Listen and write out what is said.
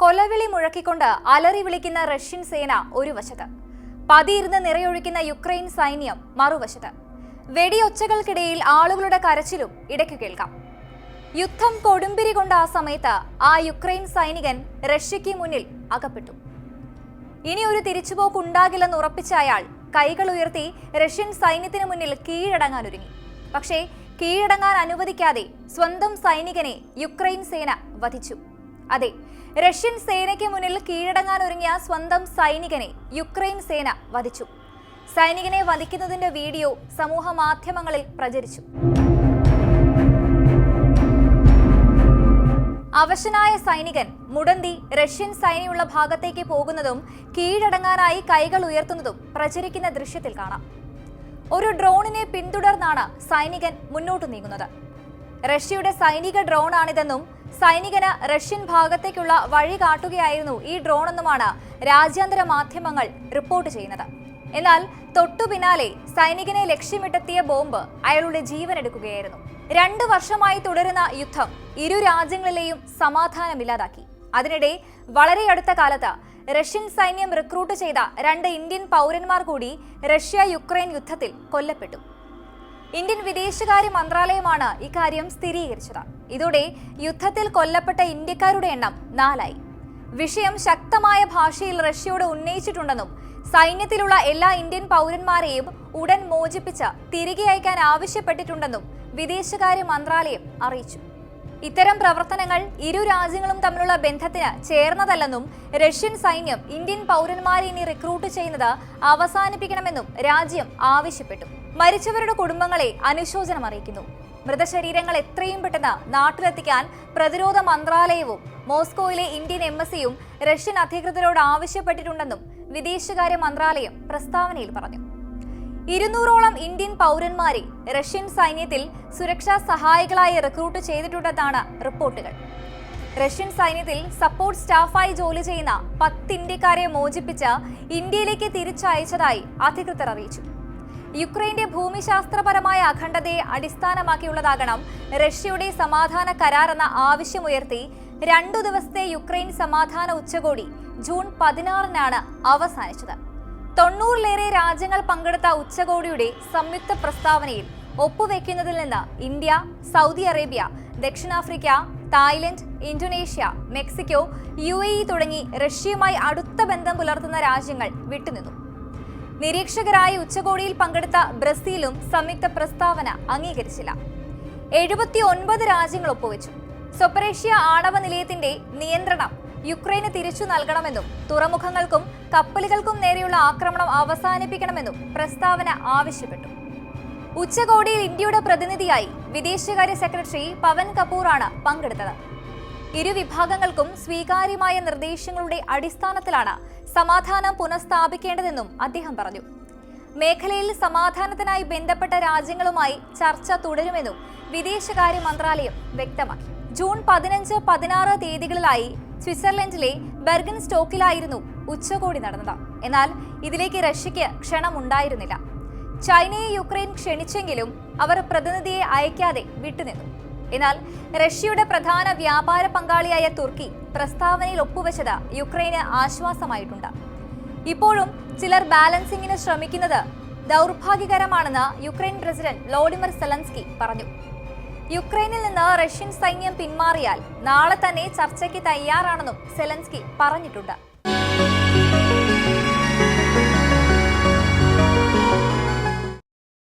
കൊലവിളി മുഴക്കിക്കൊണ്ട് അലറി വിളിക്കുന്ന റഷ്യൻ സേന ഒരു വശത്ത്. പതിയിരുന്ന് നിറയൊഴിക്കുന്ന യുക്രൈൻ സൈന്യം മറുവശത്ത്. വെടിയൊച്ചകൾക്കിടയിൽ ആളുകളുടെ കരച്ചിലും ഇടയ്ക്ക് കേൾക്കാം. യുദ്ധം കൊടുമ്പിരി കൊണ്ട ആ സമയത്ത് ആ യുക്രൈൻ സൈനികൻ റഷ്യയ്ക്ക് മുന്നിൽ അകപ്പെട്ടു. ഇനി ഒരു തിരിച്ചുപോക്ക് ഉണ്ടാകില്ലെന്ന് ഉറപ്പിച്ച അയാൾ കൈകൾ ഉയർത്തി റഷ്യൻ സൈന്യത്തിന് മുന്നിൽ കീഴടങ്ങാൻ ഒരുങ്ങി. പക്ഷേ കീഴടങ്ങാൻ അനുവദിക്കാതെ സ്വന്തം സൈനികനെ യുക്രൈൻ സേന വധിച്ചു. അതെ റഷ്യൻ സേനയ്ക്ക് മുന്നിൽ കീഴടങ്ങാൻ ഒരുങ്ങിയ സ്വന്തം സൈനികനെ യുക്രൈൻ സേന വധിച്ചു. സൈനികനെ വധിക്കുന്നതിന്റെ വീഡിയോ സമൂഹ മാധ്യമങ്ങളിൽ പ്രചരിച്ചു. അവശനായ സൈനികൻ മുടന്തി റഷ്യൻ സൈന്യമുള്ള ഭാഗത്തേക്ക് പോകുന്നതും കീഴടങ്ങാനായി കൈകൾ ഉയർത്തുന്നതും പ്രചരിക്കുന്ന ദൃശ്യത്തിൽ കാണാം. ഒരു ഡ്രോണിനെ പിന്തുടർന്നാണ് സൈനികൻ മുന്നോട്ട് നീങ്ങുന്നത്. റഷ്യയുടെ സൈനിക ഡ്രോണാണിതെന്നും സൈനികന് റഷ്യൻ ഭാഗത്തേക്കുള്ള വഴി കാട്ടുകയായിരുന്നു ഈ ഡ്രോൺ എന്നുമാണ് രാജ്യാന്തര മാധ്യമങ്ങൾ റിപ്പോർട്ട് ചെയ്യുന്നത്. എന്നാൽ തൊട്ടു പിന്നാലെ സൈനികനെ ലക്ഷ്യമിട്ടെത്തിയ ബോംബ് അയാളുടെ ജീവൻ എടുക്കുകയായിരുന്നു. രണ്ടു വർഷമായി തുടരുന്ന യുദ്ധം ഇരു രാജ്യങ്ങളിലെയും സമാധാനമില്ലാതാക്കി അതിനിടെ വളരെ അടുത്ത കാലത്ത് റഷ്യൻ സൈന്യം റിക്രൂട്ട് ചെയ്ത രണ്ട് ഇന്ത്യൻ പൗരന്മാർ കൂടി റഷ്യ യുക്രൈൻ യുദ്ധത്തിൽ കൊല്ലപ്പെട്ടു. ഇന്ത്യൻ വിദേശകാര്യ മന്ത്രാലയമാണ് ഇക്കാര്യം സ്ഥിരീകരിച്ചത്. ഇതോടെ യുദ്ധത്തിൽ കൊല്ലപ്പെട്ട ഇന്ത്യക്കാരുടെ എണ്ണം നാലായി. വിഷയം ശക്തമായ ഭാഷയിൽ റഷ്യയോട് ഉന്നയിച്ചിട്ടുണ്ടെന്നും സൈന്യത്തിലുള്ള എല്ലാ ഇന്ത്യൻ പൗരന്മാരെയും ഉടൻ മോചിപ്പിച്ച് തിരികെ അയക്കാൻ ആവശ്യപ്പെട്ടിട്ടുണ്ടെന്നും വിദേശകാര്യ മന്ത്രാലയം അറിയിച്ചു. ഇത്തരം പ്രവർത്തനങ്ങൾ ഇരു രാജ്യങ്ങളും തമ്മിലുള്ള ബന്ധത്തിന് ചേർന്നതല്ലെന്നും റഷ്യൻ സൈന്യം ഇന്ത്യൻ പൗരന്മാരെ ഇനി റിക്രൂട്ട് ചെയ്യുന്നത് അവസാനിപ്പിക്കണമെന്നും രാജ്യം ആവശ്യപ്പെട്ടു. മരിച്ചവരുടെ കുടുംബങ്ങളെ അനുശോചനം അറിയിക്കുന്നു. മൃതശരീരങ്ങൾ എത്രയും പെട്ടെന്ന് നാട്ടിലെത്തിക്കാൻ പ്രതിരോധ മന്ത്രാലയവും മോസ്കോയിലെ ഇന്ത്യൻ എംബസിയും റഷ്യൻ അധികൃതരോട് ആവശ്യപ്പെട്ടിട്ടുണ്ടെന്നും വിദേശകാര്യ മന്ത്രാലയം പ്രസ്താവനയിൽ പറഞ്ഞു. ഇരുന്നൂറോളം ഇന്ത്യൻ പൗരന്മാരെ റഷ്യൻ സൈന്യത്തിൽ സുരക്ഷാ സഹായികളായി റിക്രൂട്ട് ചെയ്തിട്ടുണ്ടെന്നാണ് റിപ്പോർട്ടുകൾ. റഷ്യൻ സൈന്യത്തിൽ സപ്പോർട്ട് സ്റ്റാഫായി ജോലി ചെയ്യുന്ന പത്ത് ഇന്ത്യക്കാരെ മോചിപ്പിച്ച് ഇന്ത്യയിലേക്ക് തിരിച്ചയച്ചതായി അധികൃതർ അറിയിച്ചു. യുക്രൈന്റെ ഭൂമിശാസ്ത്രപരമായ അഖണ്ഡതയെ അടിസ്ഥാനമാക്കിയുള്ളതാകണം റഷ്യയുടെ സമാധാന കരാർ എന്ന ആവശ്യമുയർത്തി രണ്ടു ദിവസത്തെ യുക്രൈൻ സമാധാന ഉച്ചകോടി ജൂൺ പതിനാറിനാണ് അവസാനിച്ചത്. തൊണ്ണൂറിലേറെ രാജ്യങ്ങൾ പങ്കെടുത്ത ഉച്ചകോടിയുടെ സംയുക്ത പ്രസ്താവനയിൽ ഒപ്പുവെക്കുന്നതിൽ നിന്ന് ഇന്ത്യ സൗദി അറേബ്യ ദക്ഷിണാഫ്രിക്ക തായ്ലൻഡ് ഇന്തോനേഷ്യ മെക്സിക്കോ യു തുടങ്ങി റഷ്യയുമായി അടുത്ത ബന്ധം പുലർത്തുന്ന രാജ്യങ്ങൾ വിട്ടുനിന്നു. നിരീക്ഷകരായി ഉച്ചകോടിയിൽ പങ്കെടുത്ത ബ്രസീലും സംയുക്ത പ്രസ്താവന അംഗീകരിച്ചില്ല. എഴുപത്തി ഒൻപത് രാജ്യങ്ങൾ ഒപ്പുവെച്ചു. സൊപ്പറേഷ്യ ആണവ നിലയത്തിന്റെ നിയന്ത്രണം യുക്രൈന് തിരിച്ചു നൽകണമെന്നും തുറമുഖങ്ങൾക്കും കപ്പലുകൾക്കും നേരെയുള്ള ആക്രമണം അവസാനിപ്പിക്കണമെന്നും പ്രസ്താവന ആവശ്യപ്പെട്ടു. ഉച്ചകോടിയിൽ ഇന്ത്യയുടെ പ്രതിനിധിയായി വിദേശകാര്യ സെക്രട്ടറി പവൻ കപൂറാണ് പങ്കെടുത്തത്. ഇരു വിഭാഗങ്ങൾക്കും സ്വീകാര്യമായ നിർദ്ദേശങ്ങളുടെ അടിസ്ഥാനത്തിലാണ് സമാധാനം പുനഃസ്ഥാപിക്കേണ്ടതെന്നും അദ്ദേഹം പറഞ്ഞു. മേഖലയിൽ സമാധാനത്തിനായി ബന്ധപ്പെട്ട രാജ്യങ്ങളുമായി ചർച്ച തുടരുമെന്നും വിദേശകാര്യ മന്ത്രാലയം വ്യക്തമാക്കി. ജൂൺ പതിനഞ്ച് പതിനാറ് തീയതികളിലായി സ്വിറ്റ്സർലൻഡിലെ ബെർഗൻ സ്റ്റോക്കിലായിരുന്നു ഉച്ചകോടി നടന്നത്. എന്നാൽ ഇതിലേക്ക് റഷ്യയ്ക്ക് ക്ഷണമുണ്ടായിരുന്നില്ല ചൈനയെ യുക്രൈൻ ക്ഷണിച്ചെങ്കിലും അവർ പ്രതിനിധിയെ അയക്കാതെ വിട്ടുനിന്നു. എന്നാൽ റഷ്യയുടെ പ്രധാന വ്യാപാര പങ്കാളിയായ തുർക്കി പ്രസ്താവനയിൽ ഒപ്പുവെച്ചത് യുക്രൈന് ആശ്വാസമായിട്ടുണ്ട്. ഇപ്പോഴും ചിലർ ബാലൻസിംഗിന് ശ്രമിക്കുന്നത് ദൗർഭാഗ്യകരമാണെന്ന് യുക്രൈൻ പ്രസിഡന്റ് വ്ളോഡിമിർ സെലൻസ്കി പറഞ്ഞു. യുക്രൈനിൽ നിന്ന് റഷ്യൻ സൈന്യം പിന്മാറിയാൽ നാളെ തന്നെ ചർച്ചയ്ക്ക് തയ്യാറാണെന്നും സെലൻസ്കി പറഞ്ഞിട്ടുണ്ട്.